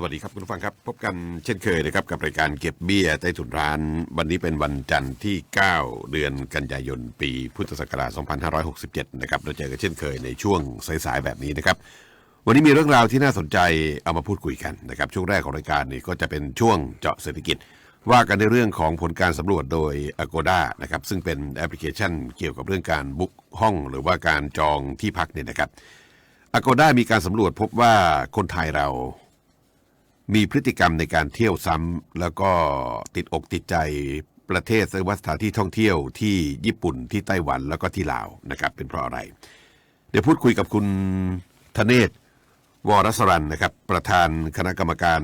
สวัสดีครับคุณผู้ฟังครับ พบกันเช่นเคยนะครับกับรายการเก็บเบี้ยใต้ถุนร้าน วันนี้เป็นวันจันทร์ที่ 9 เดือนกันยายน ปีพุทธศักราช 2567 นะครับเราเจอกันเช่นเคยในช่วงสายๆแบบนี้นะครับ วันนี้มีเรื่องราวที่น่าสนใจเอามาพูดคุยกันนะครับช่วงแรกของรายการนี่ก็จะเป็นช่วงเจาะเศรษฐกิจ ว่ากันในเรื่องของผลการสำรวจโดย Agoda นะครับซึ่งเป็นแอปพลิเคชันเกี่ยวกับเรื่องการบุ๊กห้อง หรือว่าการจองที่พักเนี่ยนะครับ Agoda มีการสำรวจพบว่าคนไทยเรา มีพฤติกรรมในการเที่ยวซ้ำแล้วก็ติดอกติดใจประเทศหรือว่าสถานที่ท่องเที่ยวที่ญี่ปุ่นที่ไต้หวันแล้วก็ที่ลาวนะครับ เป็นเพราะอะไร เดี๋ยวพูดคุยกับคุณธเนศวรสรันนะครับ ประธานคณะกรรมการ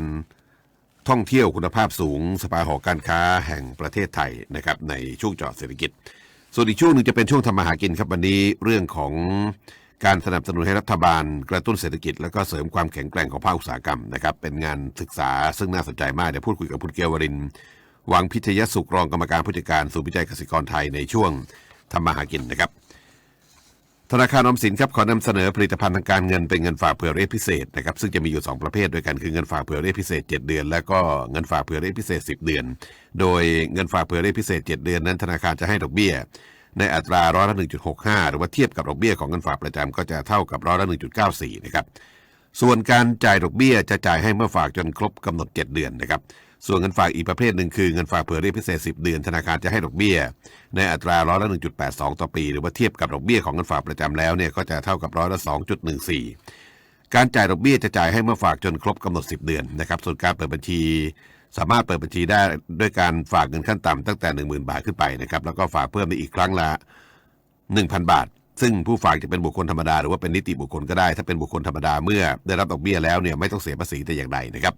ท่องเที่ยวคุณภาพสูงสภาหอการค้าแห่งประเทศไทยนะครับ ในช่วงจาะเศรษฐกิจ ส่วนอีกช่วงหนึ่งจะเป็นช่วงทำมาหากินครับวันนี้เรื่องของ การสนับสนุนให้รัฐบาลกระตุ้นเศรษฐกิจ แล้วก็เสริมความแข็งแกร่งของภาคอุตสาหกรรมนะครับเป็นงานศึกษาซึ่งน่าสนใจมากเดี๋ยวพูดคุยกับคุณเกียววรินทร์วังพิทยสุขรองกรรมการผู้จัดการศูนย์วิจัยเกษตรกรไทยในช่วงทำมาหากินนะครับ ธนาคารออมสินครับขอนำเสนอผลิตภัณฑ์ทางการเงินเป็นเงินฝากเผื่อเรทพิเศษนะครับซึ่งจะมีอยู่ 2 ประเภทด้วยกันคือเงินฝากเผื่อเรทพิเศษ 7 เดือน และก็เงินฝากเผื่อเรทพิเศษ 10 เดือน โดยเงินฝากเผื่อเรทพิเศษ 7 เดือนนั้นธนาคารจะให้ดอกเบี้ย ในอัตราร้อยละ 1.65 หรือว่าเทียบกับดอกเบี้ยของเงินฝากประจำก็จะเท่ากับร้อยละ 1.94 นะครับ ส่วนการจ่ายดอกเบี้ยจะจ่ายให้เมื่อฝากจนครบกำหนด 7 เดือนนะครับ ส่วนเงินฝากอีกประเภทหนึ่งคือเงินฝากเผื่อเรียกพิเศษ 10 เดือนธนาคารจะให้ดอกเบี้ย ในอัตราร้อยละ 1.82 ต่อปี หรือว่าเทียบกับดอกเบี้ยของเงินฝากประจำแล้วเนี่ยก็จะเท่ากับร้อยละ 2.14 การจ่ายดอกเบี้ยจะจ่ายให้เมื่อฝากจนครบกำหนด 10 เดือนนะครับ ส่วนการเปิดบัญชี สามารถเปิดบัญชีได้ด้วยการฝากเงินขั้นต่ำตั้งแต่ 10,000 บาทขึ้นไปนะครับแล้วก็ฝากเพิ่มได้อีกครั้งละ 1,000 บาท ซึ่งผู้ฝากจะเป็นบุคคลธรรมดาหรือว่าเป็นนิติบุคคลก็ได้ ถ้าเป็นบุคคลธรรมดาเมื่อได้รับดอกเบี้ยแล้วเนี่ยไม่ต้องเสียภาษีแต่อย่างใดนะครับ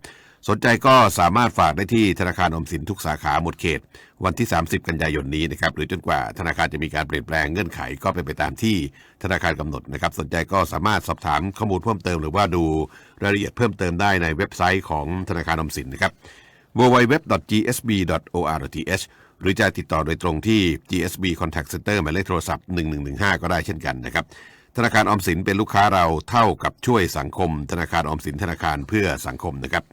สนใจก็สามารถฝากได้ที่ธนาคารอมสินทุกสาขาหมดเขต วันที่ 30 กันยายนนี้นะครับหรือจนกว่าธนาคารจะมีการเปลี่ยนแปลงเงื่อนไขก็เป็นไปตามที่ธนาคารกำหนดนะครับ สนใจก็สามารถสอบถามข้อมูลเพิ่มเติม หรือว่าดูรายละเอียดเพิ่มเติมได้ในเว็บไซต์ของธนาคารอมสินนะครับ www.gsb.or.th หรือจะติดต่อโดยตรงที่ GSB Contact Center หมายเลขโทรศัพท์ 1115 ก็ได้เช่นกันนะครับ ธนาคารออมสินเป็นลูกค้าเราเท่ากับช่วยสังคม ธนาคารออมสินธนาคารเพื่อสังคมนะครับ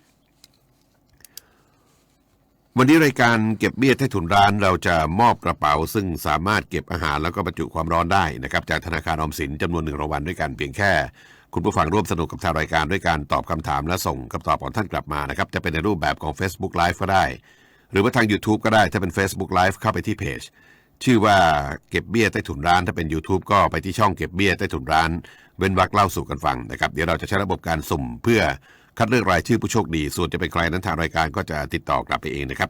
วันนี้รายการเก็บเบี้ยใต้ถุนร้านเราจะมอบกระเป๋า ซึ่งสามารถเก็บอาหารแล้วก็บรรจุความร้อนได้นะครับจากธนาคารออมสินจำนวนหนึ่งรางวัลด้วยกันเพียงแค่ คุณผู้ฟังร่วมสนุกกับทางรายการด้วยการตอบคำถามและส่งคำตอบของท่านกลับมานะครับ จะเป็นในรูปแบบของ Facebook Live ก็ได้ หรือว่าทาง YouTube ก็ได้ถ้าเป็น Facebook Live เข้าไปที่เพจชื่อว่าเก็บเบี้ยใต้ถุนร้าน ถ้าเป็น YouTube ก็ไปที่ช่องเก็บเบี้ยใต้ถุนร้าน เว้นวรรคเล่าสู่กันฟังนะครับ เดี๋ยวเราจะใช้ระบบการสุ่มเพื่อคัดเลือกรายชื่อผู้โชคดี ส่วนจะเป็นใครนั้นทางรายการก็จะติดต่อกลับไปเองนะครับ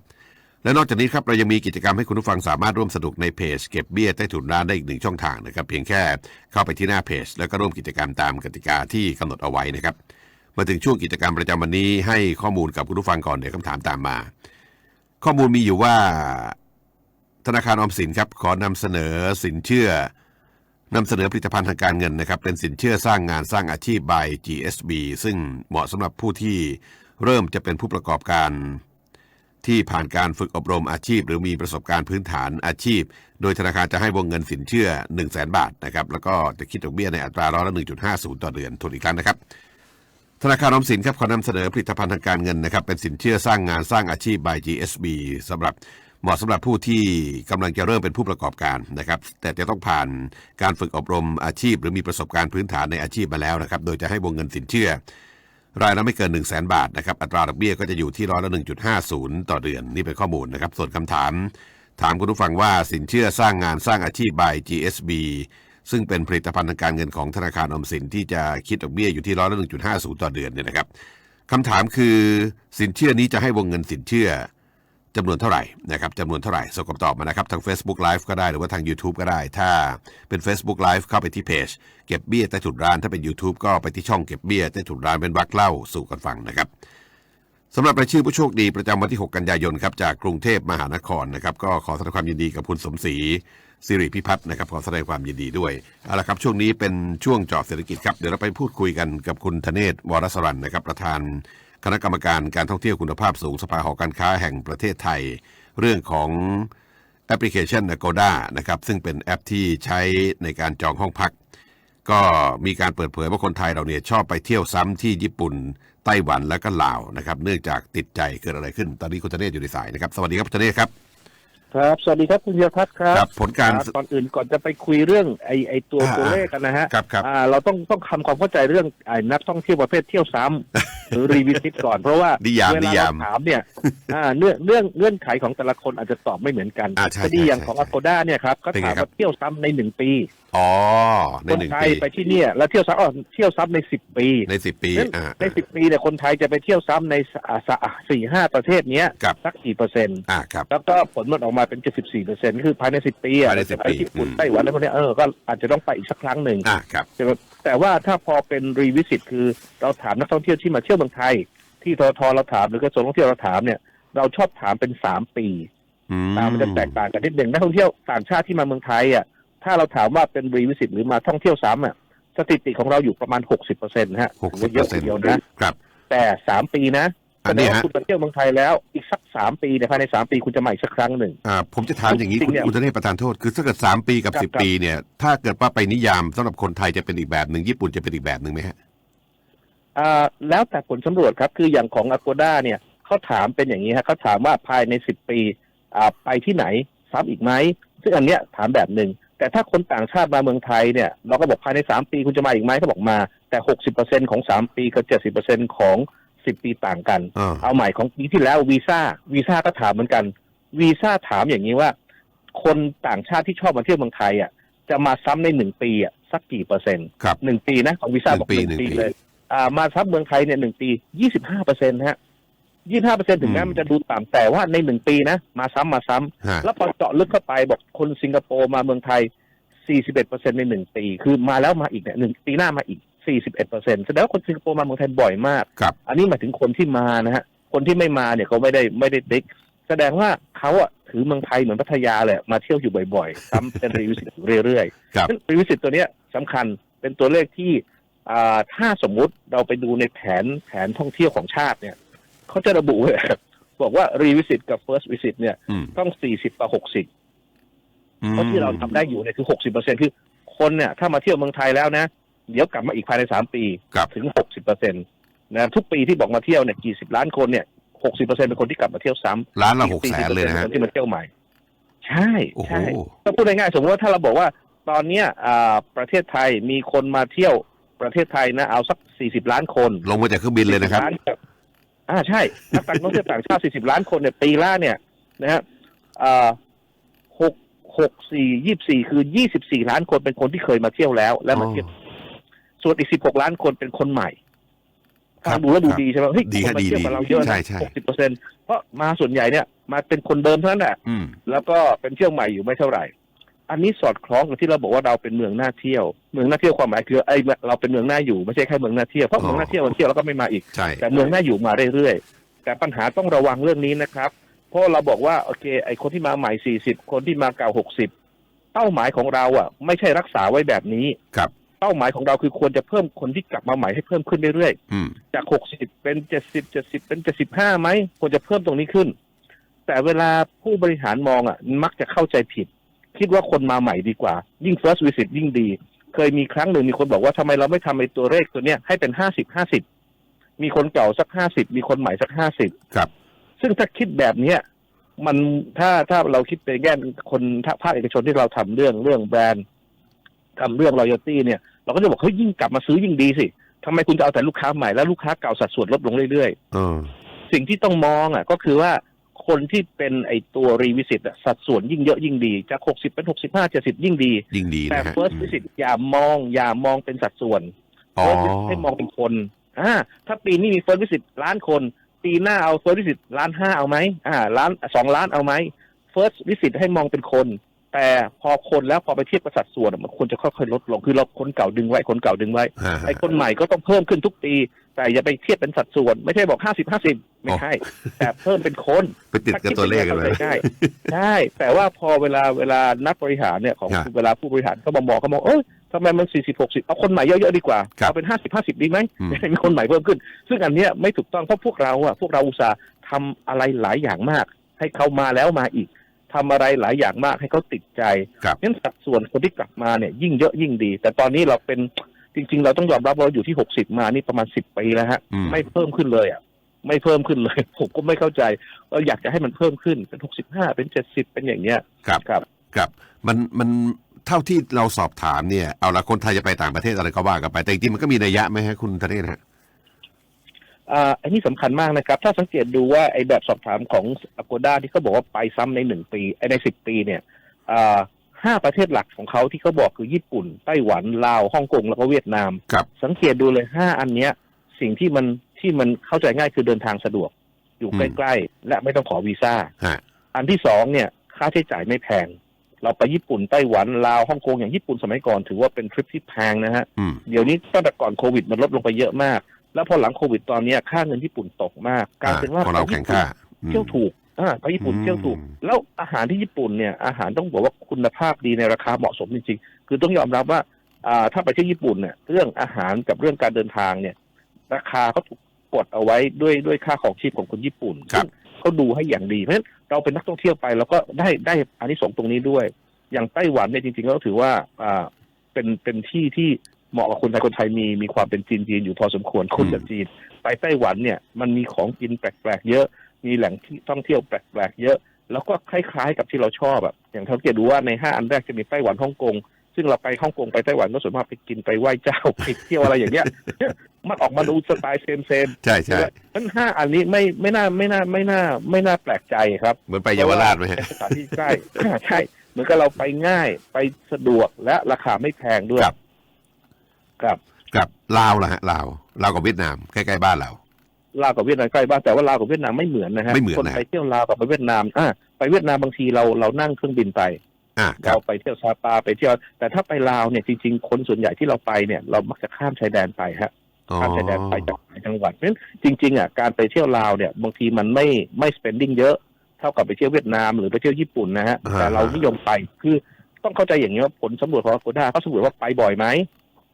และนอกจากนี้ครับเรายังมีกิจกรรมให้คุณผู้ฟังสามารถร่วมสนุกในเพจเก็บเบี้ยใต้ถุนร้านได้อีกหนึ่งช่องทางนะครับเพียงแค่เข้าไปที่หน้าเพจ แล้วก็ร่วมกิจกรรมตามกติกาที่กำหนดเอาไว้นะครับมาถึงช่วงกิจกรรมประจำวันนี้ให้ข้อมูลกับคุณผู้ฟังก่อนเดี๋ยวคำถามตามมา ข้อมูลมีอยู่ว่า ธนาคารออมสินครับขอนำเสนอสินเชื่อนำเสนอผลิตภัณฑ์ทางการเงินนะครับเป็นสินเชื่อสร้างงานสร้างอาชีพ by GSB ซึ่งเหมาะสำหรับผู้ที่เริ่มจะเป็นผู้ประกอบการ ที่ผ่านการฝึกอบรมอาชีพ หรือมีประสบการณ์พื้นฐานอาชีพ โดยธนาคารจะให้วงเงินสินเชื่อ 1 0 0 0 0แบาทนะครับแล้วก็จะคิดดอกเบี้ยในอัตราร้อยละ1.50 ต่อเดือนทวนอีกครั้งนะครับธนาคารออมสินครับขอนำเสนอผลิตภัณฑ์ทางการเงินนะครับเป็นสินเชื่อสร้างงานสร้างอาชีพ by GSB สำหรับเหมาะสำหรับผู้ที่กำลังจะเริ่มเป็นผู้ประกอบการนะครับ แต่จะต้องผ่านการฝึกอบรมอาชีพ หรือมีประสบการณ์พื้นฐานในอาชีพมาแล้วนะครับ โดยจะให้วงเงินสินเชื่อ รายละไม่เกิน 1 0 0 0 0แบาทนะครับอัตราดอกเบี้ยก็จะอยู่ที่ร้อยละ1.50 ต่อเดือนนี่เป็นข้อมูลนะครับ ส่วนคำถาม ถามคุณผู้ฟังว่าสินเชื่อสร้างงานสร้างอาชีพ by GSB ซึ่งเป็นผลิตภัณฑ์ทางการเงินของธนาคารออมสินที่จะคิดดอกเบี้ยอยู่ที่ร้อยละ1.50 ต่อเดือนเนี่ยนะครับคำถามคือสินเชื่อนี้จะให้วงเงินสินเชื่อ จำนวนเท่าไหร่นะครับจำนวนเท่าไหร่ส่งคำตอบมานะครับทาง Facebook Live ก็ได้หรือว่าทาง YouTube ก็ได้ ถ้าเป็น Facebook Live เข้าไปที่เพจเก็บเบี้ยใต้ถุนร้านถ้าเป็น YouTube ก็ไปที่ช่องเก็บเบี้ยใต้ถุนร้านเป็นวักเล่าสู่กันฟังนะครับสำหรับรายชื่อผู้โชคดีประจำวันที่ 6 กันยายนครับจากกรุงเทพมหานครนะครับก็ขอแสดงความยินดีกับคุณสมศรีสิริพิพัฒน์นะครับขอแสดงความยินดีด้วยเอาละครับช่วงนี้เป็นช่วงจาะเศรษฐกิจครับเดี๋ยวเราไปพูดคุยกันกับคุณธเนศวรสรันนะครับประธาน คณะกรรมการการท่องเที่ยวคุณภาพสูงสภาหอการค้าแห่งประเทศไทย เรื่องของแอปพลิเคชัน Agoda นะครับซึ่งเป็นแอปที่ใช้ในการจองห้องพัก ก็มีการเปิดเผยว่าคนไทยเราเนี่ยชอบไปเที่ยวซ้ำที่ญี่ปุ่นไต้หวันและก็ลาวนะครับเนื่องจากติดใจเกิดอะไรขึ้น ตอนนี้คุณธเนศอยู่ในสายนะครับ สวัสดีครับคุณธเนศครับ ครับ สวัสดีครับคุณเยทัศน์ครับครับผลการอ่ก่อนอื่นก่อนจะไปคุยเรื่องไอ้ไอ้ตัวอ่าตัวเลขกันนะฮะครับครับอ่าเราต้องต้องทำความเข้าใจเรื่องไอ้นักท่องเที่ยวประเภทเที่ยวซ้ำ หรือรีวิสิตก่อนเพราะว่านิยามเวนิลายาเรามถามเนี่ยอ่าเรื่องเรื่องเงื่อนไขของแต่ละคนอาจจะตอบไม่เหมือนกันอ่าใช่คดีใช่อย่างใช่ของอ g โกด้าเนี่ยครับก็เป็นไงถามครับ ว่าเที่ยวซ้ำในหนึ่งปี อ๋อในคนหนึ่งไทยปีไปที่เนี่ยแล้วเที่ยวซ้ำอ๋อเที่ยวซ้ำในสิบปีในสิบปีนั้นอ่า ในสิบปีเนี่ยคนไทยจะไปเที่ยวซ้ำในสอ่าสอ่าสี่ห้าประเทศเนี้ยครับ สักกี่เปอร์เซ็นต์ อ่าครับ แล้วก็ผลมันออกมาเป็น 74เปอร์เซ็นต์คือภายใน 10 ปีอะภายใน10จะไปญี่ปุ่นปีอืม ไต้หวันอะไรพวกเนี้ยเออ ก็อาจจะต้องไปอีกสักครั้งหนึ่งอ่าครับแต่ว่าแต่ว่าถ้าพอเป็นรีวิสิตคือเราถามนักท่องเที่ยวที่มาเที่ยวเมืองไทย ที่ททเราถามหรือกระทรวงท่องเที่ยวเราถามเนี่ย เราชอบถามเป็น 3 ปีอืตามมันจะแตกต่างกันนิดหนึ่งนักท่องเที่ยวต่างชาติที่มาเมืองไทยอะ ถ้าเราถามว่าเป็นรีวิสิตหรือมาท่องเที่ยวซ้ำอะสถิติของเราอยู่ประมาณ60เปอร์เซ็นต์ฮะหกสิบเยเปออะร์เซ็นทีต์เดียวนะครับ แต่3ปีนะอัแสนดนี้งว่าฮะคุณมาเที่ยวเมืองไทยแล้วอีกสักสามปีในภายในสามปีคุณจะมาอีกสักครั้งหนึ่งอ่าผมจะถามอย่างนี้จริคุณงๆเนี่ยคุณธเนศประธานโทษ คือถ้าเกิดสามปีกับครับสิบครับปีเนี่ย ถ้าเกิดว่าไปนิยามสำหรับคนไทยจะเป็นอีกแบบหนึ่งญี่ปุ่นจะเป็นอีกแบบหนึ่งไหมฮะอ่าแล้วแต่ผลสำรวจครับคืออย่างของ Agoda เนี่ยเขาถามเป็นอย่างนี้ฮะเขาถามว่าภายในสิบปีอ่าไปที่ไหนซ้ำอีกไหมซึ่งอันเนี้ยถามแบบหนึ่ง แต่ถ้าคนต่างชาติมาเมืองไทยเนี่ยเราก็บอกภายในสามปีคุณจะมาอีกไหมเขาบอกมา แต่หกสิบเปอร์เซ็นของสามปีกับเจ็ดสิบเปอร์เซ็นของสิบปีต่างกันอ่าเอาใหม่ของปีที่แล้ววีซ่าวีซ่าก็ถามเหมือนกันวีซ่าถามอย่างนี้ว่า คนต่างชาติที่ชอบมาเที่ยวเมืองไทยอะจะมาซ้ำในหนึ่งปีอะสักกี่เปอร์เซ็นต์ครับหนึ่งปีนะของวีซ่าหนึ่บอกงปีหนึ่งหนึ่งปีปีเลย อ่ามาซับเมืองไทยเนี่ยหนึ่งปียี่สิบห้าเปอร์เซ็นต์ฮะ ยี่ห้าเปอร์เซ็นถึงแม้อืมมันจะดูต่ำแต่ว่าในหนึ่งปีนะ มาซ้ำมาซ้ำฮะแล้วพอเจาะลึกเข้าไปบอกคนสิงคโปร์มาเมืองไทยสี่สิบเอ็ดเปอร์เซ็นในหนึ่งปี คือมาแล้วมาอีกเนี่ยหนึ่งปีหน้ามาอีกสี่สิบเอ็ดเปอร์เซ็นแสดงว่าคนสิงคโปร์มาเมืองไทยบ่อยมากครับอันนี้หมายถึงคนที่มานะฮะ คนที่ไม่มาเนี่ยเขาไม่ได้ไม่ได้ติ๊ก แสดงว่าเขาอะถือเมืองไทยเหมือนพัทยาเลยมาเที่ยวอยู่บ่อยๆซ้ำเป็นรีวิสิตเรื่อยๆครับซึ่งรีวิสิตตัวเนี้ยสำคัญเป็นตัวเลขที่อ่าถ้าสมมุติเราไปดูในแผนแผนท่องเที่ยวของชาติเนี่ย เขาจะระบุไว้บอกว่ารีวิสิตกับ first visit เนี่ยอืมต้อง40ต่อ60อืมเพราะที่เราทำได้อยู่เนี่ยคือ60เปอร์เซ็นคือ คนเนี่ย ถ้ามาเที่ยวเมืองไทยแล้วนะ เดี๋ยวกลับมาอีกภายใน3ปีครับถึง60เปอร์เซ็นนะทุกปีที่บอกมาเที่ยวเนี่ยกี่สิบล้านคนเนี่ย60เปอร์เซ็นเป็นคนที่กลับมาเที่ยวซ้ำล้านละหอีกแสน40%เลยนะป็ฮะคนที่มาเที่ยวใหม่ ใช่โอ้โหใช่ก็พูดง่ายๆสมมติว่าถ้าเราบอกว่า ตอนเนี้ยอ่าประเทศไทยมีคนมาเที่ยวประเทศไทยนะเอาสัก40ล้านคน ลงมาจากเครื่องบินเลยนะครับล้าน อ่าใช่นักต่างท่องเที่ยวต่างชาติ 40 ล้านคนเนี่ยปีละเนี่ยนะฮะอ่าหกหกสี่ยี่สี่คือ 24 ล้านคนเป็นคนที่เคยมาเที่ยวแล้ว และมาเที่ยวส่วนอีก 16 ล้านคนเป็นคนใหม่ครัฟับงดูแล้วดูดีใช่ไหมเฮ้ยดีคครันบมาดีเที่ยวดีกับเราเยอะใช่นะใช่หกสิบเปอร์เซ็นเพราะมาส่วนใหญ่เนี่ยมาเป็นคนเดิมเท่านั้นแหละอืมแล้วก็เป็นเที่ยวใหม่อยู่ไม่เท่าไหร่ อันนี้สอดคล้องกับที่เราบอกว่าเราเป็นเมืองน่าเที่ยว เมืองน่าเที่ยวความหมายคือไอ้เราเป็นเมืองน่าอยู่ไม่ใช่แค่เมืองน่าเที่ยวเพราะอ๋อเมืองน่าเที่ยวมันเที่ยวแล้วก็ไม่มาอีกใช่แต่เมืองน่าอยู่มาเรื่อยๆแต่ปัญหาต้องระวังเรื่องนี้นะครับ เพราะเราบอกว่าโอเค ไอ้คนที่มาใหม่40คนที่มาเก่า60เป้าหมายของเราอะ ไม่ใช่รักษาไว้แบบนี้ครับเป้าหมายของเราคือควรจะเพิ่มคนที่กลับมาใหม่ให้เพิ่มขึ้นเรื่อยอืมๆจาก60เป็น70 70เป็น75ไหมควรจะเพิ่มตรงนี้ขึ้น แต่เวลาผู้บริหารมองอะมักจะเข้าใจผิด คิดว่าคนมาใหม่ดีกว่า ยิ่ง first visit ยิ่งดี เคยมีครั้งหนึ่งมีคนบอกว่าทำไมเราไม่ทำไอ้ตัวเลขตัวเนี้ยให้เป็น50 50มีคนเก่าสัก50มีคนใหม่สัก50ครับ ซึ่งถ้าคิดแบบเนี้ยมันถ้าถ้าเราคิดไปแง่คนถ้าภาคเอกชนที่เราทำเรื่องเรื่องแบรนด์ทำเรื่อง loyalty เนี่ย เราก็จะบอกเฮ้ยยิ่งกลับมาซื้อยิ่งดีสิทำไมคุณจะเอาแต่ลูกค้าใหม่แล้วลูกค้าเก่าสัดส่วนลดลงเรื่อยๆเออสิ่งที่ต้องมองอะ ก็คือว่า คนที่เป็นไอตัวรีวิสิตสัดส่วนยิ่งเยอะยิ่งดีจาก60เป็น65 70ยิ่งดี ยิ่งดีแต่ นะฮะ first อืม visit อย่ามองอย่ามองเป็นสัดส่วน อ๋อ first visit ให้มองเป็นคนอ่าถ้าปีนี้มี first visit ล้านคน ปีหน้าเอา first visit ล้านห้าเอาไหมอ่าล้านสองล้านเอาไหม first visit ให้มองเป็นคน แต่พอคนแล้วพอไปเทียบกับสัดส่วนอะมันควรจะค่อยๆลดลงคือเราคนเก่าดึงไว้คนเก่าดึงไว้ ฮะไอ้คนใหม่ก็ต้องเพิ่มขึ้นทุกปี แต่อย่าไปเทียบเป็นสัดส่วน ไม่ใช่บอกห้าสิบห้าสิบไม่ใช่แต่เพิ่มเป็นคนไปติดกับตัวเลขกันเลยใช่ใช่แต่ว่าพอเวลาเวลานักบริหารเนี่ยของฮะเวลาผู้บริหารเขามามองเขามองเอ้ยทำไมมันสี่สิบหกสิบเอาคนใหม่เยอะๆดีกว่าครับเอาเป็นห้าสิบห้าสิบดีไหมอืมให้มีคนใหม่เพิ่มขึ้น ซึ่งอันเนี้ยไม่ถูกต้องเพราะพวกเราอะพวกเราอุตส่าห์ทำอะไรหลายอย่างมาก ให้เขามาแล้วมาอีกทำอะไรหลายอย่างมากให้เขาติดใจครับงั้นสัดส่วนคนที่กลับมาเนี่ยยิ่งเยอะยิ่งดี แต่ตอนนี้เราเป็น จริง ๆ เราต้องยอมรับว่าเราอยู่ที่หกสิบมานี่ประมาณสิบปีแล้วฮะอืมไม่เพิ่มขึ้นเลยอะไม่เพิ่มขึ้นเลย ผมก็ไม่เข้าใจเราอยากจะให้มันเพิ่มขึ้นเป็นหกสิบห้าเป็นเจ็ดสิบเป็นอย่างเงี้ยครับครับครับมันมันเท่าที่เราสอบถามเนี่ยเอาละคนไทยจะไปต่างประเทศอะไรก็ว่ากันไปแต่จริงๆมันก็มีนัยยะไหมฮะคุณธเนศฮะอ่าอันนี้สำคัญมากนะครับ ถ้าสังเกตดูว่าไอ้แบบสอบถามของ Agoda ที่เขาบอกว่าไปซ้ำในหนึ่งปีไอ้ในสิบปีเนี่ยอ่า ห้าประเทศหลักของเขาที่เขาบอกคือญี่ปุ่น ไต้หวัน ลาว ฮ่องกง แล้วก็เวียดนาม ครับสังเกตดูเลยห้าอันเนี้ย สิ่งที่มันที่มันเข้าใจง่ายคือเดินทางสะดวก อยู่อืมใกล้ๆ และไม่ต้องขอวีซ่า ฮะอันที่สองเนี่ยค่าใช้จ่ายไม่แพง เราไปญี่ปุ่น ไต้หวัน ลาว ฮ่องกง อย่างญี่ปุ่นสมัยก่อนถือว่าเป็นทริปที่แพงนะฮะ อืม เดี๋ยวนี้ตั้งแต่ก่อนโควิดมันลดลงไปเยอะมาก แล้วพอหลังโควิดตอนเนี้ยค่าเงินญี่ปุ่นตกมากกลารเป็นว่าของเราแข่งค่าอืม เที่ยวถูก อ่าไปญี่ปุ่นอืมเที่ยวถูก แล้วอาหารที่ญี่ปุ่นเนี่ยอาหารต้องบอกว่าคุณภาพดีในราคาเหมาะสมจริงๆ คือต้องยอมรับว่าอ่าถ้าไปที่ญี่ปุ่นเนี่ยเรื่องอาหารกับเรื่องการเดินทางเนี่ย ราคาเขาถูกกดเอาไว้ด้วยด้วยค่าของชีพของคนญี่ปุ่นครับซึ่งเขาดูให้อย่างดีเพราะฉะนั้นเราเป็นนักท่องเที่ยวไปเราก็ได้ได้อานิสงส์ตรงนี้ด้วย อย่างไต้หวันเนี่ยจริงๆแล้วถือว่าอ่าเป็นเป็นที่ที่เหมาะกับคนไทยคนไทยมีมีความเป็นจีนจีนอยู่พอสมควรคนกับจีน ไปไต้หวันเนี่ยมันมีของกินแปลกๆเยอะ มีแหล่งที่ท่องเที่ยวแปลกๆเยอะ แล้วก็คล้ายๆ กับที่เราชอบแบบอย่างเขาเกียดูว่าในห้าอันแรกจะมีไต้หวันฮ่องกงซึ่งเราไปฮ่องกงไปไต้หวันก็ส่วนมากไปกินไปไหว้เจ้าไปเที่ยวอะไรอย่างเงี้ยมันออกมาดูสไตล์เซมเซมใช่ใช่นั้นห้าอันนี้ไม่ไม่น่าไม่น่าไม่น่าไม่น่าแปลกใจครับ เหมือนไปเยาวราชไหมฮะเป็นสถานที่ใกล้ใช่เหมือนกับเราไปง่ายไปสะดวกและราคาไม่แพงด้วยครับ ครับ กับลาวล่ะฮะลาวลาวกับเวียดนามใกล้ๆบ้านเรา ลาวกับเวียดนามใกล้บ้านแต่ว่าลาวกับเวียดนามไม่เหมือนนะฮะไม่เหมือนคนนะไปเที่ยวลาวกับไปเวียดนามอ่าไปเวียดนามบางทีเราเรานั่งเครื่องบินไป อ่าครัเราบไปเที่ยวซาปาไปเที่ยว แต่ถ้าไปลาวเนี่ยจริงๆ คนส่วนใหญ่ที่เราไปเนี่ยเรามักจะข้ามชายแดนไปฮะอ๋อข้ามชายแดนไปจากหลายจังหวัดเพราะฉะนั้นจริงๆอะการไปเที่ยวลาวเนี่ยบางทีมันไม่ไม่ spending เยอะ เท่ากับไปเที่ยวเวียดนามหรือไปเที่ยวญี่ปุ่นนะฮะแต่เรานิยมไปคือต้องเข้าใจอย่างนี้ว่าผลสำรวจของอ g ก d a เขาสำรวจว่าไปบ่อยไหม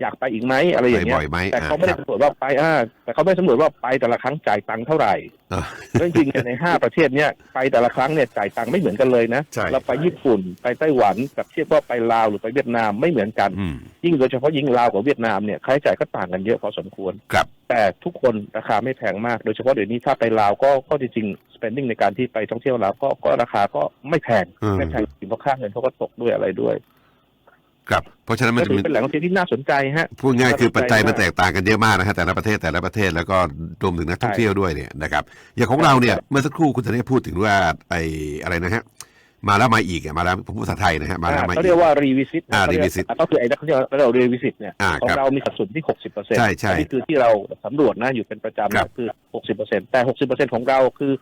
อยากไปอีกไหมอะไรอไปย่างเงี้ยบ่อยไหมแต่อ่าเขาไม่คได้รับสำรวจว่าไปอ่าแต่เขาไม่ได้สำรวจว่าไปแต่ละครั้งจ่ายตังค์เท่าไหร่อ่าแล้วจริงๆเนี่ยในห้าประเทศเนี่ยไปแต่ละครั้งเนี่ยจ่ายตังค์ไม่เหมือนกันเลยนะใช่เราไปญี่ปุ่นไปไต้หวันกับเทียบว่าไปลาวหรือไปเวียดนามไม่เหมือนกันอืมยิ่งโดยเฉพาะยิ่งลาวกับเวียดนามเนี่ยค่าใช้จ่ายก็ต่างกันเยอะพอสมควรครับแต่ทุกคนราคาไม่แพงมาก โดยเฉพาะเดี๋ยวนี้ถ้าไปลาวก็ก็จริงๆ spending ในการที่ไปท่องเที่ยวลาวก็ก็ราคาก็ไม่แพงอืมไม่แพงจริงเพราะค่าเงินเขาก็ตกด้วยอะไรด้วย ครับเพราะฉะนั้นมันก็จะถืมีอเป็นแหล่งท่องเที่ยวที่น่าสนใจฮะพูดง่ายคือปัจจัยน่าสนใจมันแตกต่างกันเยอะมากนะฮะแต่ละประเทศแต่ละประเทศแล้วก็รวมถึงนักท่องเที่ยวด้วยเนี่ยนะครับอย่างของเราเนี่ยเมื่อสักครู่คุณธเนศพูดถึงว่าไอ้อะไรนะฮะมาแล้วมาอีกอะมาแล้วผมพูดภาษาไทยนะฮะมาแล้วมาเขาอีเรียกกว่า revisit อ่าเขาเรียก revisit ก็คือไอ้นักท่องเที่ยวเรา revisit เนี่ยอ่าของครับเรามีสัดส่วนที่60เปอร์เซ็นต์ใช่ใช่นี่คือที่เราสำรวจนะอยู่เป็นประจำครับนะคือ60เปอร์เซ็นต์แต่60เปอร์เซ็นต์ของเราคือ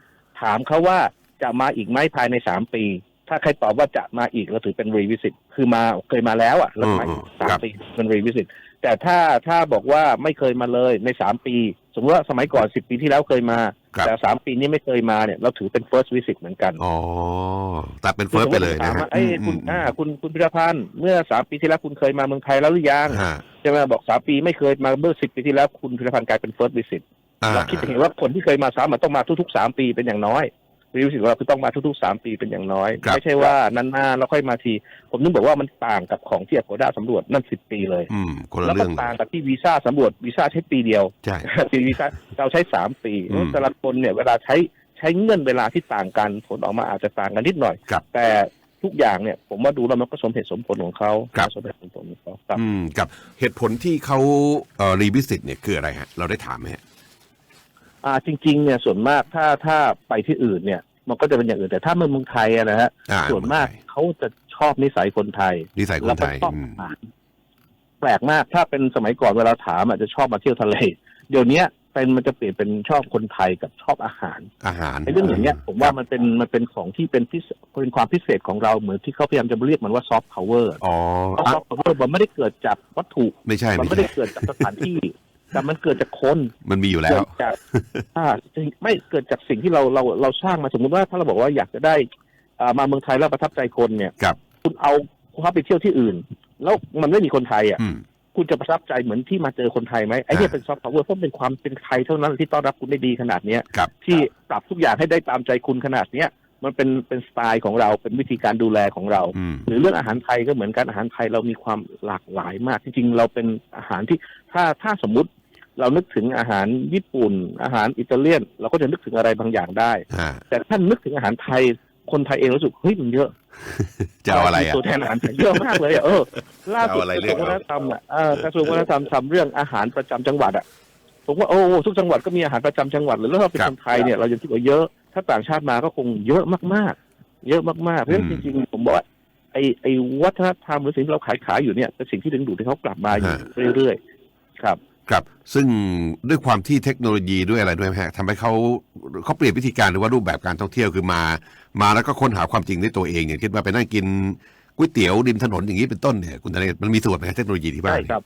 ถามเขาว่าจะมาอีกไหมภายใน3ปี ถ้าใครตอบว่าจะมาอีกเราถือเป็น revisit คือมาเคยมาแล้วอะแล้วมาอีกสามปีเป็น revisit แต่ถ้าถ้าบอกว่าไม่เคยมาเลยใน3ปี สมมติว่าสมัยก่อน10ปีที่แล้วเคยมาครับแต่3ปีนี้ไม่เคยมาเนี่ยเราถือเป็น first visit เหมือนกันอ๋อตัดเป็นเฟิร์สไปเลยนะถามฮะว่าเอ้ยคุณอืมอ่าคุณคุณพิรพันธ์เมื่อสามปีที่แล้วคุณเคยมาเมืองไทยแล้วหรือยังอ่าใช่ไหมบอกสามปีไม่เคยมาเมื่อสิบปีที่แล้วคุณพิรพันธ์กลายเป็น first visit อ่าเราคิดเห็นว่าคนที่เคยมาซ้ำมันต้องมาทุกๆสามปีเป็นอย่างน้อย รู้สึกว่าคือต้องมาทุกๆสามปีเป็นอย่างน้อย ครับ ไม่ใช่ว่านานๆแล้วค่อยมาที ผมนึกบอกว่ามันต่างกับของที่อโกด้าสำรวจนั่นสิบปีเลย อืม คนละแล้วก็เรื่องเลต่างยกับที่วีซ่าสำรวจวีซ่าใช้ปีเดียว ใช่ปีวีซ่าเราใช้สามปีอืมแต่ละคนเนี่ยเวลาใช้ใช้เงื่อนเวลาที่ต่างกันผลออกมาอาจจะต่างกันนิดหน่อย ครับแต่ทุกอย่างเนี่ยผมว่าดูแล้วมันก็สมเหตุสมผลของเขาครับ สมเหตุสมผลของเขาครับ อืม กับเหตุผลที่เขาเอ่อรีวิสิตเนี่ยคืออะไรฮะ เราได้ถามไหมฮะ อ่าจริง ๆ เนี่ยส่วนมากถ้าถ้าไปที่อื่นเนี่ย มันก็จะเป็นอย่างอื่นแต่ถ้าเมืองเมืองไทยอะนะฮะอ่าส่วนมากเขาจะชอบนิสัยคนไทยนิสัยคแล้วนก็ไทยชอบอืมอาหารแปลกมากถ้าเป็นสมัยก่อนเวลาถามอาจจะชอบมาเที่ยวทะเลเดี๋ยวเนี้ยเป็นมันจะเปลี่ยนเป็นชอบคนไทยกับชอบอาหารอาหารไอ้เรื่องอย่างเงี้ยผมว่ามันเป็นมันเป็นของที่เป็นพิเศษเป็นความพิเศษของเราเหมือนที่เขาพยายามจะเรียกมันว่าซอฟต์พาวเวอร์ อ๋อซออะฟต์พาวเวอร์มันไม่ได้เกิดจากวัตถุ ไม่ใช่มันไม่ไม่ได้ใช่ เกิดจากสถานที่ แต่มันเกิดจากคนมันมีอยู่แล้เกิวดจากอ่าสิ่งไม่เกิดจากสิ่งที่เราเราเราสร้างมาสมมติว่าถ้าเราบอกว่าอยากจะได้อ่ามาเมืองไทยแล้วประทับใจคนเนี่ยครับ คุณเอาเขาไปเที่ยวที่อื่น แล้วมันไม่มีคนไทยอะ อืม คุณจะประทับใจเหมือนที่มาเจอคนไทยไหมไอ้เนี่ยอ่าเป็นซอฟต์พาวเวอร์เพราะเป็นความเป็นไทยเท่านั้นที่ต้อนรับคุณได้ดีขนาดเนี้ยครับ ที่ปรับทุกอย่างให้ได้ตามใจคุณขนาดเนี้ยมันเป็นเป็นสไตล์ของเราเป็นวิธีการดูแลของเรา อืม หรือเรื่องอาหารไทยก็เหมือนกันอาหารไทยเรามีความหลากหลายมาก จริงๆ เราเป็นอาหารที่ถ้าถ้าสมมุติ เรานึกถึงอาหารญี่ปุ่น อาหารอิตาเลียน เราก็จะนึกถึงอะไรบางอย่างได้ อ่าแต่ถ้านึกถึงอาหารไทย คนไทยเองรู้สึกเฮ้ยมันเยอะจะเอาอะไรมีอะ ตัวแทนอาหารไทยเยอะมากเลยอะเออล่าสุดเอาอะไรกระเลืทรอวกงเอาวัฒนธรรมอะเออกระทรวงวัฒนธรรมทำเรื่องอาหารประจำจังหวัดอะผมว่าโอ้ทุกจังหวัดก็มีอาหารประจำจังหวัดเลยแล้วเราเป็นครับคนไทยเนี่ยเราจะคิดว่าเยอะ ถ้าต่างชาติมาก็คงเยอะมากๆ เยอะมากๆเพราะฉะนั้นอืจม ริงๆผมบอกว่าไอ้ไอ้วัฒนธรรมหรือสิ่งที่เราขายขายอยู่เนี่ยเป็นสิ่งที่ดึงดูดให้เขากลับมาอยู่ฮะเรื่อยๆ ครับ ครับ ซึ่งด้วยความที่เทคโนโลยีด้วยอะไรด้วยไหมฮะทำให้เขาเขาเปลี่ยนวิธีการหรือว่ารูปแบบการท่องเที่ยวคือมา มาแล้วก็ค้นหาความจริงด้วยตัวเองอย่างเช่นว่าไปนั่งกินก๋วยเตี๋ยวริมถนนอย่างนี้เป็นต้นเนี่ยคุณธเนศมันมีส่วนไหมเทคโนโลยีที่บ้าใช่นครับ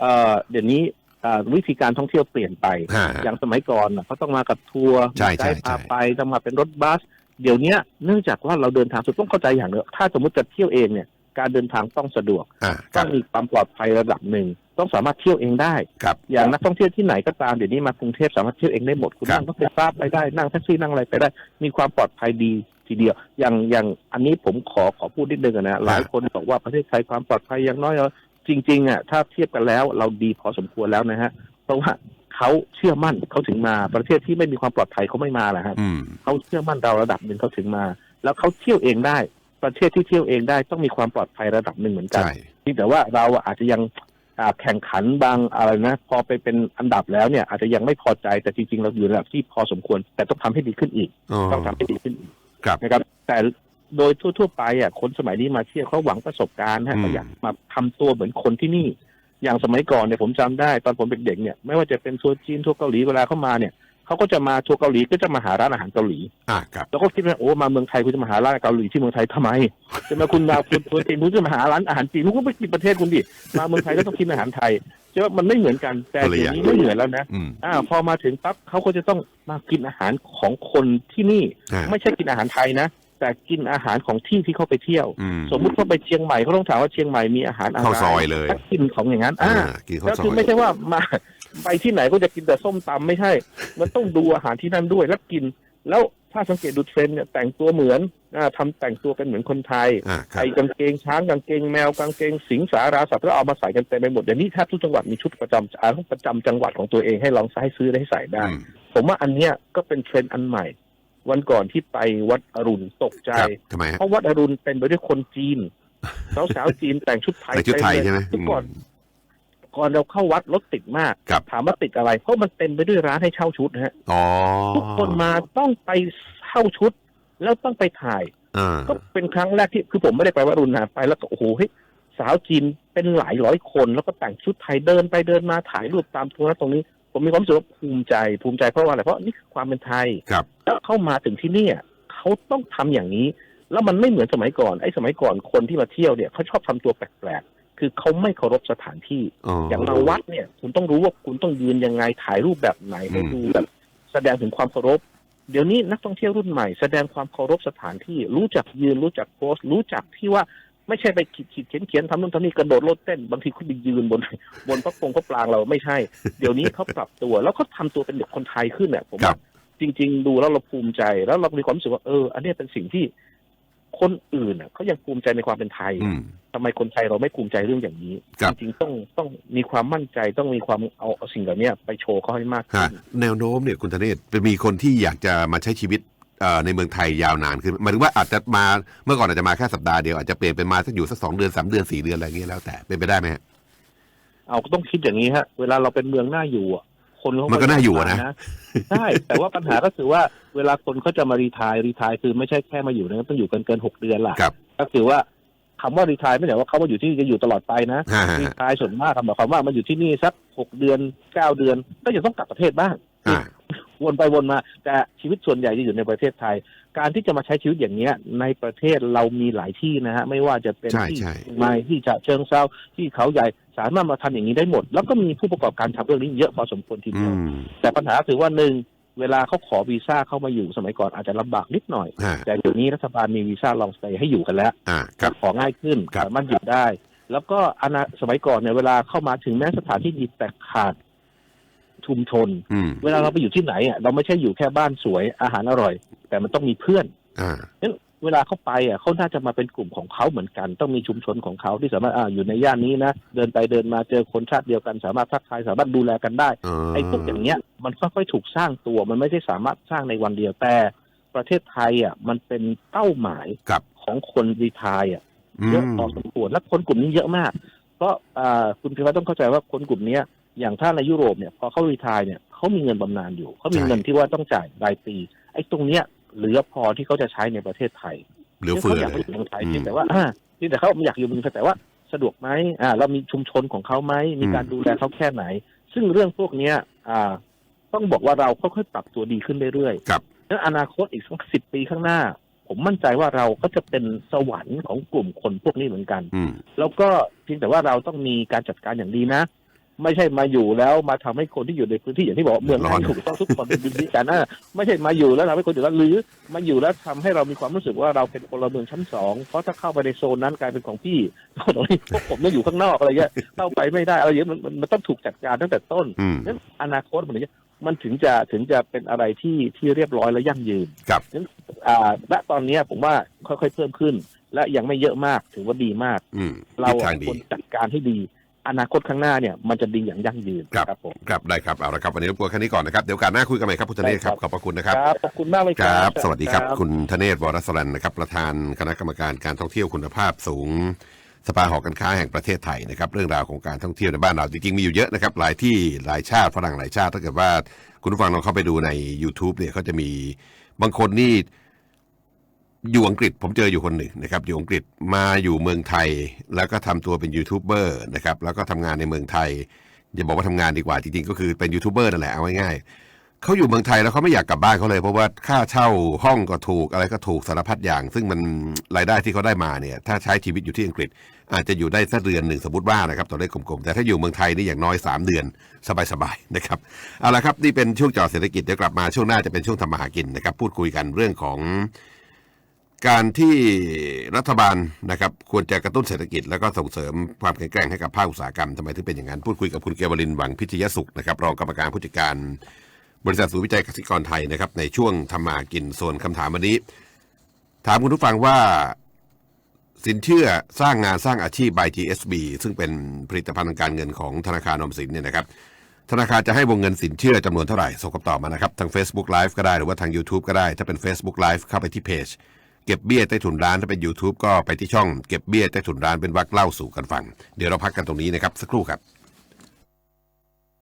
เอ่อเดี๋ยวนี้อ่าวิธีการท่องเที่ยวเปลี่ยนไปฮะอย่างสมัยก่อนน่ะเขาต้องมากับทัวร์ใช่ใช่มีไกด์พาใช่ไปต้องมาเป็นรถบัส เดี๋ยวเนี้ยเนื่องจากว่าเราเดินทางสุดต้องเข้าใจอย่างหนึงถ้าสมมติจะเที่ยวเองเนี่ยการเดินทางต้องสะดวกอ่าคต้รัอบงมีความปลอดภัยระดับหนึ่ง ต้องสามารถเที่ยวเองได้ครับ อย่างนักท่องเที่ยวที่ไหนก็ตามเดี๋ยวนี้มากรุงเทพสามารถเที่ยวเองได้หมดคุณครับ นั่งรถไฟฟ้าไปได้นั่งแท็กซี่นั่งอะไรไปได้ มีความปลอดภัยดีทีเดียว อย่างอย่างอันนี้ผมขอขอพูดนิดนึงอะนะหลายคนบอกว่าประเทศไทยความปลอดภัยอย่างน้อยเอาจริงๆอะถ้าเทียบกันแล้วเราดีพอสมควรแล้วนะฮะเพราะว่าเขาเชื่อมั่นเขาถึงมาประเทศที่ไม่มีความปลอดภัยเขาไม่มาแหละฮะ อืม เขาเชื่อมั่นเราระดับหนึ่งเขาถึงมา แล้วเขาเที่ยวเองได้ ประเทศที่เที่ยวเองได้ต้องมีความปลอดภัยระดับหนึ่งเหมือนกันใช่ เพียงแต่ว่าเราอาจจะยังอ่า แข่งขันบางอะไรนะ พอไปเป็นอันดับแล้วเนี่ย อาจจะยังไม่พอใจแต่จริงๆเราอยู่ระดับที่พอสมควร แต่ต้องทำให้ดีขึ้นอีกอ๋อต้องทำให้ดีขึ้นอีกครับนะครับ แต่โดยทั่ว ๆ ไปอะคนสมัยนี้มาเที่ยวเขาหวังประสบการณ์ฮะอืมเขาอยากมาทำตัวเหมือนคนที่นี่ อย่างสมัยก่อนเนี่ยผมจำได้ ตอนผมเป็นเด็กเนี่ยไม่ว่าจะเป็นทัวร์จีนทัวร์เกาหลีเวลาเข้ามาเนี่ย เขาก็จะมาทัวร์เกาหลีก็จะมาหาร้านอาหารเกาหลีอ่าครับแล้วก็คิดว่าโอ้มาเมืองไทยคุณจะมาหาร้านเกาหลีที่เมืองไทยทำไมจะมาคุณมาคุณทัวร์จีนคุณจะมาหาร้านอาหารจีนคุณก็ไปกินประเทศคุณดิมาเมืองไทยก็ต้องกินอาหารไทยใช่ว่ามันไม่เหมือนกันแต่คนละเดี๋อยย่าวงนี้ไม่เหมือนแล้วนะอืมอ่าพอมาถึงปั๊บเขาก็จะต้องมากินอาหารของคนที่นี่อ่าไม่ใช่กินอาหารไทยนะแต่กินอาหารของที่ที่เขาไปเที่ยวอืมสมมุติเขาไปเชียงใหม่เขาต้องถามว่าเชียงใหม่มีอาหารอะไรเข้าซอยเลยก็กินของอย่างนั้นอ่าอ่ากินข้าวแล้วซอคือยไม่ใช่ว่ามา ไปที่ไหนก็จะกินแต่ส้มตำไม่ใช่ มันต้องดูอาหารที่นั่นด้วยแล้วกิน แล้วถ้าสังเกตดูเทรนด์เนี่ยแต่งตัวเหมือนอ่าทำแต่งตัวเป็นเหมือนคนไทยอ่าครัใส่บกางเกงช้างกางเกงแมวกางเกงสิงสาราสัตว์แล้วเอามาใส่กันเต็มไปหมดเดี๋ยวนี้แทบทุกจังหวัดมีชุดประจำอาประจำจังหวัดของตัวเองให้ลองใช้ซื้อได้ใส่ได้ อืม ผมว่าอันเนี้ยก็เป็นเทรนด์อันใหม่ วันก่อนที่ไปวัดอรุณตกใจ ครับทำไมฮะ เพราะวัดอรุณเป็นไปด้วยคนจีน สาวๆจีนแต่งชุดไทยใส่ชุดไทยเต็ใช่ไหมทุกก่อนอืม ก่อนเราเข้าวัดรถติดมากครับ ถามว่าติดอะไรเพราะมันเต็มไปด้วยร้านให้เช่าชุดนะฮะอ๋อทุกคนมาต้องไปเช่าชุด แล้วต้องไปถ่าย อ่าก็เป็นครั้งแรกที่คือผมไม่ได้ไปวัดอรุณนะไปแล้วก็โอ้โหเฮ้ยสาวจีนเป็นหลายร้อยคน แล้วก็แต่งชุดไทยเดินไปเดินมาถ่ายรูปตามทัวร์ตรงนี้ ผมมีความรู้สึกว่าภูมิใจ ภูมิใจเพราะว่าอะไรเพราะนี่คือความเป็นไทย ครับ แล้วเข้ามาถึงที่เนี่ยเขาต้องทำอย่างนี้ แล้วมันไม่เหมือนสมัยก่อนไอ้สมัยก่อนคนที่มาเที่ยวเนี่ยเขาชอบทำตัวแปลกๆ คือเขาไม่เคารพสถานที่อ๋อออย่างมาวัดเนี่ย คุณต้องรู้ว่าคุณต้องยืนยังไงถ่ายรูปแบบไหนให้อืมดูแบบแสดงถึงความเคารพ เดี๋ยวนี้นักท่องเที่ยวรุ่นใหม่แสดงความเคารพสถานที่ รู้จักยืนรู้จักโพสต์รู้จักที่ว่าไม่ใช่ไปขีดขีดเขียนเขียนทำนู่นทำนี่กระโดดโลดเต้น บางทีคุณไปยืนบน บนพระปงพระปรางเราไม่ใช่ เดี๋ยวนี้เขาปรับตัวแล้วเขาทำตัวเป็นเด็กคนไทยขึ้นเนี่ยผมครัว่าบจริง ๆ ดูแล้วเราภูมิใจแล้วเรามีความรู้สึกว่าเออ อันเนี้ยเป็นสิ่งที่ คนอื่นน่ะเขายังภูมิใจในความเป็นไทยอืมทำไมคนไทยเราไม่ภูมิใจเรื่องอย่างนี้ครับจริงๆต้องต้องมีความมั่นใจต้องมีความเอาเอาสิ่งเหล่านี้ไปโชว์เขาให้มากฮะขึ้นแนวโน้มเนี่ยคุณธเนศจะมีคนที่อยากจะมาใช้ชีวิตเอ่อในเมืองไทยยาวนานขึ้นหมายถึงว่าอาจจะมาเมื่อก่อนอาจจะมาแค่สัปดาห์เดียวอาจจะเปลี่ยนเป็นมาสักอยู่สักสองเดือนสามเดือนสี่เดือนอะไรอย่างเงี้ยแล้วแต่เป็นไปได้ไหมฮะเอาก็ต้องคิดอย่างนี้ฮะ เวลาเราเป็นเมืองน่าอยู่อะ คนเขามันก็น่าอยู่อะนะใช่แต่ว่าปัญหาก็คือว่าเวลาคนเขาจะมารีทายรีทายคือไม่ใช่แค่มาอยู่นะต้องอยู่กันเกินหกเดือนล่ะครับก็คือว่าคำว่ารีทายไม่ใช่ว่าเขามาอยู่ที่นี่จะอยู่ตลอดไปนะฮะฮะรีทายส่วนมากคำหมายความว่ามันอยู่ที่นี่สักหกเดือนเก้าเดือน ก็จะต้องกลับประเทศบ้างอ่า วนไปวนมา แต่ชีวิตส่วนใหญ่จะอยู่ในประเทศไทย การที่จะมาใช้ชีวิตอย่างเนี้ยในประเทศเรามีหลายที่นะฮะไม่ว่าจะเป็นใช่ที่ใช่เชียงใหม่ที่ฉะเชิงเซาที่เขาใหญ่สามารถมาทำอย่างนี้ได้หมด แล้วก็มีผู้ประกอบการทำเรื่องนี้เยอะพอสมควรทีอืเดียวมแต่ปัญหาคือว่าหนึ่งเวลาเขาขอวีซ่าเข้ามาอยู่สมัยก่อนอาจจะลำบากนิดหน่อยฮะแต่เดี๋ยวนี้รัฐบาลมีวีซ่าลองสเตย์ให้อยู่กันแล้วอ่าครับของ่ายขึ้นครับสามารถอยู่ได้ แล้วก็อนาสมัยก่อนเนี่ยเวลาเข้ามาถึงแม้สถานที่ดีแต่ขาด ชุมชนอืมเวลาเราไปอยู่ที่ไหนอะเราไม่ใช่อยู่แค่บ้านสวยอาหารอร่อย แต่มันต้องมีเพื่อนอ่านั้นเวลาเขาไปอะเขาน่าจะมาเป็นกลุ่มของเขาเหมือนกัน ต้องมีชุมชนของเขาที่สามารถอ่าอยู่ในย่านนี้นะเดินไปเดินมาเจอคนชาติเดียวกัน สามารถทักทายสามารถดูแลกันได้เออไอ้พวกอย่างเงี้ยมันค่อยๆถูกสร้างตัวมันไม่ใช่สามารถสร้างในวันเดียวแต่ประเทศไทยอะมันเป็นเป้าหมายครับของคนรีไทายอะอืเยอะมพอสมควรและคนกลุ่มนี้เยอะมาก เพราะอ่าคุณพิพัฒน์ต้องเข้าใจว่าคนกลุ่มเนี้ย อย่างถ้าในยุโรปเนี่ยพอเขารีไทายเนี่ยเขามีเงินบำนาญอยู่เขามีเงินที่ว่าต้องจ่ายรายปีไอ้ตรงเนี้ยเหลือพอที่เขาจะใช้ในประเทศไทยเหลือเฟือเขาอยากเลไปยอยู่เมืองไทยอืมเพียงแต่ว่าอ่าเพียงแต่เขาอยากอยู่เมืองไทยแต่ว่าสะดวกไหมอ่า เรามีชุมชนของเขาไหมมีการอืมดูแลเขาแค่ไหน ซึ่งเรื่องพวกเนี้ยอ่า ต้องบอกว่าเราค่อยๆปรับตัวดีขึ้นเรื่อยๆครับแล้วอนาคตอีกสักสิบปีข้างหน้า ผมมั่นใจว่าเราก็จะเป็นสวรรค์ของกลุ่มคนพวกนี้เหมือนกันอืมแล้วก็เพียงแต่ว่าเราต้องมีการจัดการอย่างดีนะ ไม่ใช่มาอยู่แล้วมาทำให้คนที่อยู่ในพื้นที่อย่างที่บอกว่าเมืองไทร้อยนถูกต้องทุกคนเป็นดิกันนะไม่ใช่มาอยู่แล้วทำให้คนเดือดร้อนหรือมาอยู่แล้วทำให้เรามีความรู้สึกว่าเราเป็นพลเมืองชั้นสองเพราะถ้าเข้าไปในโซนนั้นกลายเป็นของพี่ตรงนี้พวกผมต้องอยู่ข้างนอกอะไรเงี้ยเข้าไปไม่ได้อะไรเงี้ยมันมันมันต้องถูกจัดการตั้งแต่ต้นอืมนั้นอนาคตมันถึงจะมันถึงจะถึงจะเป็นอะไรที่ที่เรียบร้อยและยั่งยืนครับนั้นอ่าณตอนเนี้ยผมว่าค่อยๆเพิ่มขึ้น และยังไม่เยอะมากถือว่าดีมากอืมเราทิศทางดีควรจัดการให้ดี อนาคตข้างหน้าเนี่ยมันจะดีอย่างยั่งยืนครับผมครับได้ครับเอาละครับวันนี้รบกวนแค่นี้ก่อนนะครับเดี๋ยวโอการหน้าคุยกันใหม่ครับคุณธเนศครับขอบพระคุณนะครับครับขอบคุณมากเลยคครัรับ สวัสดีครับคุณธเนศวรสรันนะครับประธานคณะกรรมการการท่องเที่ยวคุณภาพสูงสภาหอการค้าแห่งประเทศไทยนะครับเรื่องราวของการท่องเที่ยวในบ้านเราจริงๆมีอยู่เยอะนะครับหลายที่หลายชาติฝรั่งหลายชาติถ้าเกิดว่าคุณผู้ฟังลองเข้าไปดูใน YouTube เนี่ยเขาจะมีบางคนนี่ อยู่อังกฤษผมเจออยู่คนหนึ่งนะครับอยู่อังกฤษมาอยู่เมืองไทย แล้วก็ทำตัวเป็นยูทูบเบอร์นะครับแล้วก็ทำงานในเมืองไทย อย่าบอกว่าทำงานดีกว่าจริงๆ ก็คือเป็นยูทูบเบอร์นั่นแหละเอาง่ายๆเขาอยู่เมืองไทยแล้วเขาไม่อยากกลับบ้านเขาเลย เพราะว่าค่าเช่าห้องก็ถูกอะไรก็ถูกสารพัดอย่าง ซึ่งมันรายได้ที่เขาได้มาเนี่ยถ้าใช้ชีวิตอยู่ที่อังกฤษ อาจจะอยู่ได้สักเดือนหนึ่งสมมติว่านะครับตัวเลขกลมๆแต่ถ้าอยู่เมืองไทยนี่อย่างน้อย 3 เดือนสบายๆนะครับเอาละครับนี่เป็นช่วงจอเศรษฐกิจเดี๋ยวกลับมาช่วงหน้าจะเป็นช่วงทำมาหากินนะครับพูดคุยกันเรื่องของ การที่รัฐบาลนะครับควรจะกระตุ้นเศรษฐกิจ แล้วก็ส่งเสริมความแข็งแกร่งให้กับภาคอุตสาหกรรมทำไมถึงเป็นอย่างนั้นพูดคุยกับคุณเกวลินหวังพิทยสุขนะครับรองกรรมการผู้จัดการ บริษัทศูนย์วิจัยเกษตรกรไทยนะครับในช่วงทำมากินส่วนคำถามวันนี้ ถามคุณผู้ฟังว่า สินเชื่อสร้างงานสร้างอาชีพ by GSB ซึ่งเป็นผลิตภัณฑ์ทางการเงินของธนาคารออมสินเนี่ยนะครับธนาคารจะให้วงเงินสินเชื่อจำนวนเท่าไหร่ส่งคำตอบมานะครับทาง Facebook Live ก็ได้หรือว่าทาง YouTube ก็ได้ ถ้าเป็น Facebook Live เข้าไปที่เพจ เก็บเบี้ยใต้ถุนร้านถ้าเป็น YouTube ก็ไปที่ช่องเก็บเบี้ยใต้ถุนร้านเป็นวักเล่าสู่กันฟัง เดี๋ยวเราพักกันตรงนี้นะครับสักครู่ครับ